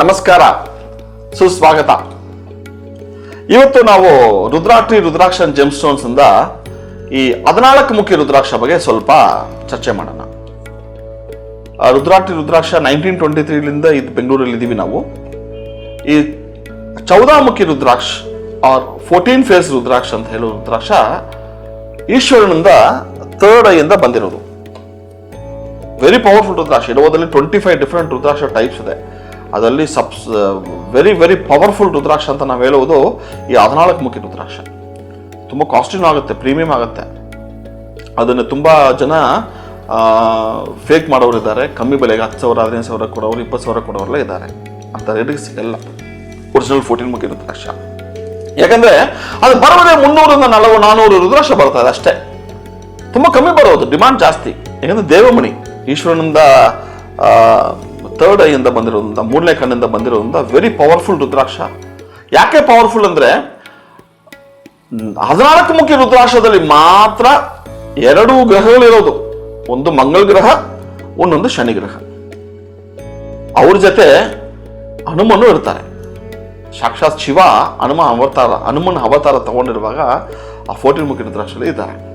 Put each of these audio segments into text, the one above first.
ನಮಸ್ಕಾರ. ಸುಸ್ವಾಗತ. ಇವತ್ತು ನಾವು ರುದ್ರಾಟ್ರಿ ರುದ್ರಾಕ್ಷನ್ ಜೆಮ್ ಸ್ಟೋನ್ಸ್ ಇಂದ ಈ ಹದಿನಾಲ್ಕು ಮುಖ್ಯ ರುದ್ರಾಕ್ಷ ಬಗ್ಗೆ ಸ್ವಲ್ಪ ಚರ್ಚೆ ಮಾಡೋಣ. ರುದ್ರಾಟ್ರಿ ರುದ್ರಾಕ್ಷ ನೈನ್ಟೀನ್ ಟ್ವೆಂಟಿ ತ್ರೀಲಿಂದ ಇದು ಬೆಂಗಳೂರಲ್ಲಿ ಇದ್ದೀವಿ ನಾವು. ಈ ಚೌದಾಮುಖಿ rudraksha or fourteen face rudraksha ಅಂತ ಹೇಳೋ ರುದ್ರಾಕ್ಷ ಈಶ್ವರನಿಂದ ಥರ್ಡ್ ಐಯಿಂದ ಬಂದಿರೋದು. Very powerful rudraksha. ಇಡೋದಲ್ಲಿ twenty five different rudraksha types ಇದೆ. ಅದರಲ್ಲಿ ಸಬ್ಸ್ ವೆರಿ ವೆರಿ ಪವರ್ಫುಲ್ ರುದ್ರಾಕ್ಷ ಅಂತ ನಾವು ಹೇಳುವುದು ಈ ಹದಿನಾಲ್ಕು ಮುಖಿ ರುದ್ರಾಕ್ಷ. ತುಂಬ ಕಾಸ್ಟ್ಲಿನೂ ಆಗುತ್ತೆ ಪ್ರೀಮಿಯಂ ಆಗುತ್ತೆ. ಅದನ್ನು ತುಂಬ ಜನ ಫೇಕ್ ಮಾಡೋರು ಇದ್ದಾರೆ. ಕಮ್ಮಿ ಬೆಲೆಗೆ ಹತ್ತು ಸಾವಿರ, ಹದಿನೈದು ಸಾವಿರ ಕೊಡೋರು, ಇಪ್ಪತ್ತು ಸಾವಿರ ಕೊಡೋರೆಲ್ಲ ಇದ್ದಾರೆ. ಅಂತ ರೇಟಿಗೆ ಸಿಗಲ್ಲ. ಒರಿಜಿನಲ್ ಫೋರ್ಟೀನ್ ಮುಖಿ ರುದ್ರಾಕ್ಷ. ಯಾಕಂದ್ರೆ ಅದು ಬರೋದೇ ಮುನ್ನೂರಿಂದ ನಲವತ್ತು ನಾನ್ನೂರು ರುದ್ರಾಕ್ಷ ಬರ್ತದೆ ಅಷ್ಟೇ. ತುಂಬ ಕಮ್ಮಿ ಬರೋದು ಡಿಮಾಂಡ್ ಜಾಸ್ತಿ. ಯಾಕಂದರೆ ದೇವಮಣಿ, ಈಶ್ವರನಿಂದ ಥರ್ಡ್ ಐಯಿಂದ ಬಂದಿರೋದ್ರಿಂದ, ಮೂರನೇ ಕಣ್ಣಿಂದ ಬಂದಿರೋದ್ರಿಂದ ವೆರಿ ಪವರ್ಫುಲ್ ರುದ್ರಾಕ್ಷ. ಯಾಕೆ ಪವರ್ಫುಲ್ ಅಂದ್ರೆ, ಹದಿನಾಲ್ಕು ಮುಖ್ಯ ರುದ್ರಾಕ್ಷದಲ್ಲಿ ಮಾತ್ರ ಎರಡು ಗ್ರಹಗಳಿರೋದು. ಒಂದು ಮಂಗಳ ಗ್ರಹ, ಒಂದೊಂದು ಶನಿ ಗ್ರಹ. ಅವ್ರ ಜೊತೆ ಹನುಮನು ಇರ್ತಾರೆ. ಸಾಕ್ಷಾತ್ ಶಿವ ಹನುಮ ಅವತಾರ, ಹನುಮನ್ ಅವತಾರ ತಗೊಂಡಿರುವಾಗ ಆ ಫೋರ್ಟೀನ್ ಮುಖ್ಯ ರುದ್ರಾಕ್ಷದಲ್ಲಿ ಇದ್ದಾರೆ.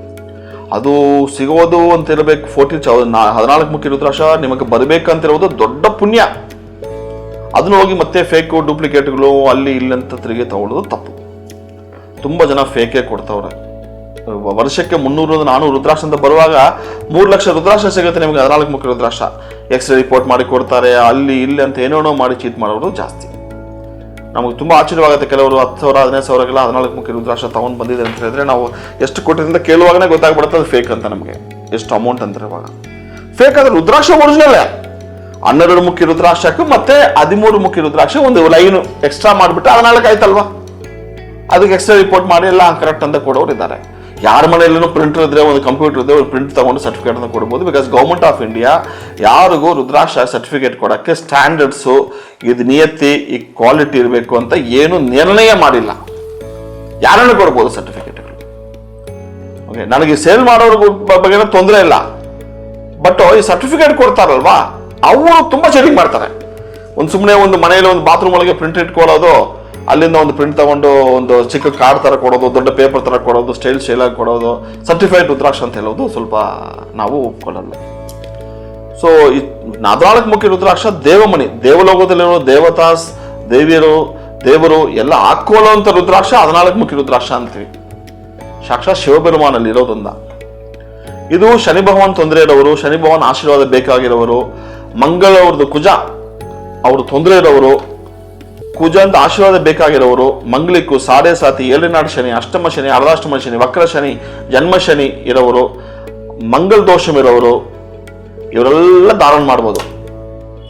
ಅದು ಸಿಗೋದು ಅಂತ ಇರಬೇಕು ಫೋರ್ಟೀನ್ ಹದಿನಾಲ್ಕು ಮುಖ್ಯ ರುದ್ರಾಕ್ಷ ನಿಮಗೆ ಬರಬೇಕಂತಿರೋದು ದೊಡ್ಡ ಪುಣ್ಯ. ಅದನ್ನ ಹೋಗಿ ಮತ್ತೆ ಫೇಕ್ ಡೂಪ್ಲಿಕೇಟ್ಗಳು ಅಲ್ಲಿ ಇಲ್ಲಿ ಅಂತ ತಿರುಗಿ ತಗೊಳ್ಳೋದು ತಪ್ಪು. ತುಂಬ ಜನ ಫೇಕೇ ಕೊಡ್ತವ್ರೆ. ವರ್ಷಕ್ಕೆ ಮುನ್ನೂರು, ನಾನೂರು ರುದ್ರಾಕ್ಷ ಅಂತ ಬರುವಾಗ ಮೂರು ಲಕ್ಷ ರುದ್ರಾಕ್ಷ ಸಿಗುತ್ತೆ ನಿಮಗೆ ಹದಿನಾಲ್ಕು ಮುಖ್ಯ ರುದ್ರಾಕ್ಷ. ಎಕ್ಸ್ರೇ ರಿಪೋರ್ಟ್ ಮಾಡಿ ಕೊಡ್ತಾರೆ, ಅಲ್ಲಿ, ಇಲ್ಲಿ ಅಂತ ಏನೇನೋ ಮಾಡಿ ಚೀಟ್ ಮಾಡೋರು ಜಾಸ್ತಿ. ನಮಗೆ ತುಂಬ ಆಶ್ಚರ್ಯವಾಗುತ್ತೆ ಕೆಲವರು ಹತ್ತು ಸಾವಿರ, ಹದಿನೈದು ಸಾವಿರಗಳ ಹದಿನಾಲ್ಕು ಮುಖ್ಯ ರುದ್ರಾಕ್ಷ ತಗೊಂಡು ಬಂದಿದೆ ಅಂತ ಹೇಳಿದ್ರೆ ನಾವು ಎಷ್ಟು ಕೊಟ್ಟಿದ್ರಿಂದ ಕೇಳುವಾಗನೇ ಗೊತ್ತಾಗ್ಬಿಡುತ್ತೆ, ಅದು ಫೇಕ್ ಅಂತ ನಮಗೆ. ಎಷ್ಟು ಅಮೌಂಟ್ ಅಂತ ಇವಾಗ ಫೇಕ್ ಅಂದ್ರೆ ರುದ್ರಾಕ್ಷ ಒರಿಜಿನಲ್ ಹನ್ನೆರಡು ಮುಖ್ಯ ರುದ್ರಾಕ್ಷಕ್ಕೆ ಮತ್ತೆ ಹದಿಮೂರು ಮುಖ್ಯ ರುದ್ರಾಕ್ಷ ಒಂದು ಲೈನ್ ಎಕ್ಸ್ಟ್ರಾ ಮಾಡಿಬಿಟ್ಟು ಹದಿನಾಲ್ಕು ಆಯ್ತಲ್ವಾ? ಅದಕ್ಕೆ ಎಕ್ಸ್ಟ್ರಾ ರಿಪೋರ್ಟ್ ಮಾಡಿ ಎಲ್ಲ ಕರೆಕ್ಟ್ ಅಂತ ಕೊಡೋರು ಇದ್ದಾರೆ ಯಾರ ಮನೆಯಲ್ಲೂ ಪ್ರಿಂಟರ್ ಇದ್ರೆ, ಒಂದು ಕಂಪ್ಯೂಟರ್ ಇದ್ರೆ, ಒಂದು ಪ್ರಿಂಟ್ ತಗೊಂಡು ಸರ್ಟಿಫಿಕೇಟ್ ಅಂತ ಕೊಡ್ಬೋದು. ಬಿಕಾಸ್ ಗೌರ್ಮೆಂಟ್ ಆಫ್ ಇಂಡಿಯಾ ಯಾರಿಗೂ ರುದ್ರಾಕ್ಷ ಸರ್ಟಿಫಿಕೇಟ್ ಕೊಡೋಕ್ಕೆ ಸ್ಟ್ಯಾಂಡರ್ಡ್ಸು ಇದು ನಿಯತ್ತಿ ಈ ಕ್ವಾಲಿಟಿ ಇರಬೇಕು ಅಂತ ಏನು ನಿರ್ಣಯ ಮಾಡಿಲ್ಲ. ಯಾರನ್ನು ಕೊಡ್ಬೋದು ಸರ್ಟಿಫಿಕೇಟ್ಗಳು ಓಕೆ ನನಗೆ ಸೇಲ್ ಮಾಡೋರು ಬಗ್ಗೆ ತೊಂದರೆ ಇಲ್ಲ. ಬಟ್ ಈ ಸರ್ಟಿಫಿಕೇಟ್ ಕೊಡ್ತಾರಲ್ವಾ? ಅವರು ತುಂಬ ಚೆನ್ನಾಗಿ ಮಾಡ್ತಾರೆ. ಒಂದು ಸುಮ್ಮನೆ ಒಂದು ಮನೆಯಲ್ಲಿ ಒಂದು ಬಾತ್ರೂಮ್ ಒಳಗೆ ಪ್ರಿಂಟ್ ಇಟ್ಕೊಳ್ಳೋದು ಅಲ್ಲಿಂದ ಒಂದು ಪ್ರಿಂಟ್ ತಗೊಂಡು ಒಂದು ಚಿಕ್ಕ ಕಾರ್ಡ್ ತರ ಕೊಡೋದು, ದೊಡ್ಡ ಪೇಪರ್ ತರ ಕೊಡೋದು ಸ್ಟೈಲ್ ಶೈಲಾಗಿ ಕೊಡೋದು ಸರ್ಟಿಫೈಡ್ ರುದ್ರಾಕ್ಷ ಅಂತ ಹೇಳೋದು ಸ್ವಲ್ಪ ನಾವು ಒಪ್ಕೊಳ್ಳಲ್ಲ. ಸೊ ಈ ಮುಖ್ಯ ಮುಖಿ ರುದ್ರಾಕ್ಷ ದೇವಮಣಿ ದೇವಲೋಕದಲ್ಲಿರೋ ದೇವತಾಸ್, ದೇವಿಯರು, ದೇವರು ಎಲ್ಲ ಹಾಕೊಳ್ಳುವಂಥ ರುದ್ರಾಕ್ಷ, ಹದಿನಾಲ್ಕು ಮುಖ್ಯ ರುದ್ರಾಕ್ಷ ಅಂತೀವಿ. ಸಾಕ್ಷಾತ್ ಶಿವಪೆರುಮಾನಲ್ಲಿ ಇರೋದೊಂದ. ಇದು ಶನಿ ಭಗವಾನ್ ತೊಂದರೆ ಇರೋರು ಶನಿ ಭಗವಾನ್ ಆಶೀರ್ವಾದ ಬೇಕಾಗಿರೋರು ಮಂಗಳವ್ರದ್ದು ಕುಜ, ಅವರು ತೊಂದರೆ ಇರೋರು ಕುಜ ಅಂತ ಆಶೀರ್ವಾದ ಬೇಕಾಗಿರೋರು, ಮಂಗ್ಲಿಕ್ಕು ಸಾಡೆ ಸಾತಿ ಏಳನಾಡು ಶನಿ, ಅಷ್ಟಮ ಶನಿ, ಅರ್ಧಾಷ್ಟಮ ಶನಿ, ವಕ್ರ ಶನಿ, ಜನ್ಮ ಶನಿ ಇರೋರು, ಮಂಗಲ್ ದೋಷಮಿರೋರು ಇವರೆಲ್ಲ ಧಾರಣ ಮಾಡ್ಬೋದು.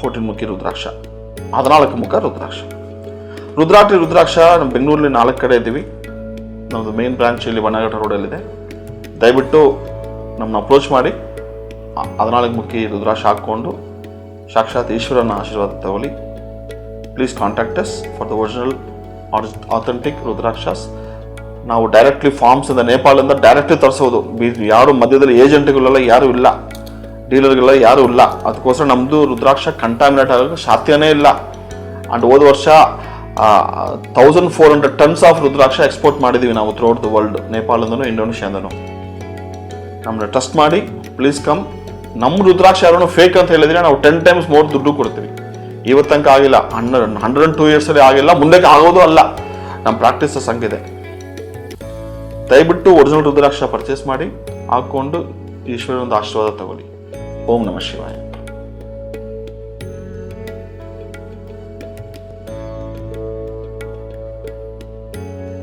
ಫೋರ್ಟೀನ್ ಮುಖಿ ರುದ್ರಾಕ್ಷ. ಹದಿನಾಲ್ಕು ಮುಖ ರುದ್ರಾಕ್ಷ. ರುದ್ರಾಟ್ರಿ ರುದ್ರಾಕ್ಷ, ನಮ್ಮ ಬೆಂಗಳೂರಲ್ಲಿ ನಾಲ್ಕು ಕಡೆ ಇದ್ದೀವಿ. ನಮ್ಮದು ಮೇನ್ ಬ್ರಾಂಚ್ ಇಲ್ಲಿ ಬಣ್ಣಘಟ್ಟ ರೋಡಲ್ಲಿದೆ ದಯವಿಟ್ಟು ನಮ್ಮನ್ನ ಅಪ್ರೋಚ್ ಮಾಡಿ ಹದಿನಾಲ್ಕು ಮುಖಿ ರುದ್ರಾಕ್ಷ ಹಾಕ್ಕೊಂಡು, ಸಾಕ್ಷಾತ್ ಈಶ್ವರನ ಆಶೀರ್ವಾದ ತಗೊಳ್ಳಿ. Please contact us for the original authentic rudrakshas ನಾವು ಡೈರೆಕ್ಟ್ಲಿ ಫಾರ್ಮ್ಸ್ ಇಂದ ನೇಪಾಳಿಂದ ಡೈರೆಕ್ಟ್ಲಿ ತರಿಸೋದು. ಯಾರು ಮಧ್ಯದಲ್ಲಿ ಏಜೆಂಟ್ಗಳೆಲ್ಲ ಯಾರು ಇಲ್ಲ ಡೀಲರ್ಗಳೆಲ್ಲ ಯಾರು ಇಲ್ಲ. ಅದಕ್ಕೋಸ್ಕರ ನಮ್ಮದು ರುದ್ರಾಕ್ಷ ಕಂಟಾಮಿನೇಟ್ ಆಗೋಕ್ಕೆ ಸಾಧ್ಯನೇ ಇಲ್ಲ. ಆ್ಯಂಡ್ ಹೋದ ವರ್ಷ thousand four hundred tons of rudraksha export ಮಾಡಿದ್ದೀವಿ ನಾವು ಥ್ರೂಔಟ್ ದ ವರ್ಲ್ಡ್ ನೇಪಾಳದಿಂದನೂ ಇಂಡೋನೇಷ್ಯಾದಿಂದನೂ ನಮ್ಮನ್ನ ಟ್ರಸ್ಟ್ ಮಾಡಿ ಪ್ಲೀಸ್ ಕಮ್ ನಮ್ಮ ರುದ್ರಾಕ್ಷ ಯಾರು ಫೇಕ್ ಅಂತ ಹೇಳಿದ್ರೆ ನಾವು ಟೆನ್ ಟೈಮ್ಸ್ ಮೋರ್ ದುಡ್ಡು ಕೊಡ್ತೀವಿ. ಇವತ್ತು ತನಕ ಆಗಿಲ್ಲ. ಹಂಡ್ರೆಡ್ ಹಂಡ್ರೆಡ್ ಅಂಡ್ ಟೂ ಇಯರ್ಸಲ್ಲಿ ಆಗಿಲ್ಲ. ಮುಂದಕ್ಕೆ ಆಗೋದು ಅಲ್ಲ. ನಮ್ಮ ಪ್ರಾಕ್ಟೀಸಸ್ ಹಂಗಿದೆ ದಯವಿಟ್ಟು ಒರಿಜಿನಲ್ ರುದ್ರಾಕ್ಷ ಪರ್ಚೇಸ್ ಮಾಡಿ. ಹಾಕ್ಕೊಂಡು ಈಶ್ವರ ಒಂದು ಆಶೀರ್ವಾದ ತಗೊಳ್ಳಿ. ಓಂ ನಮಃ ಶಿವಾಯ.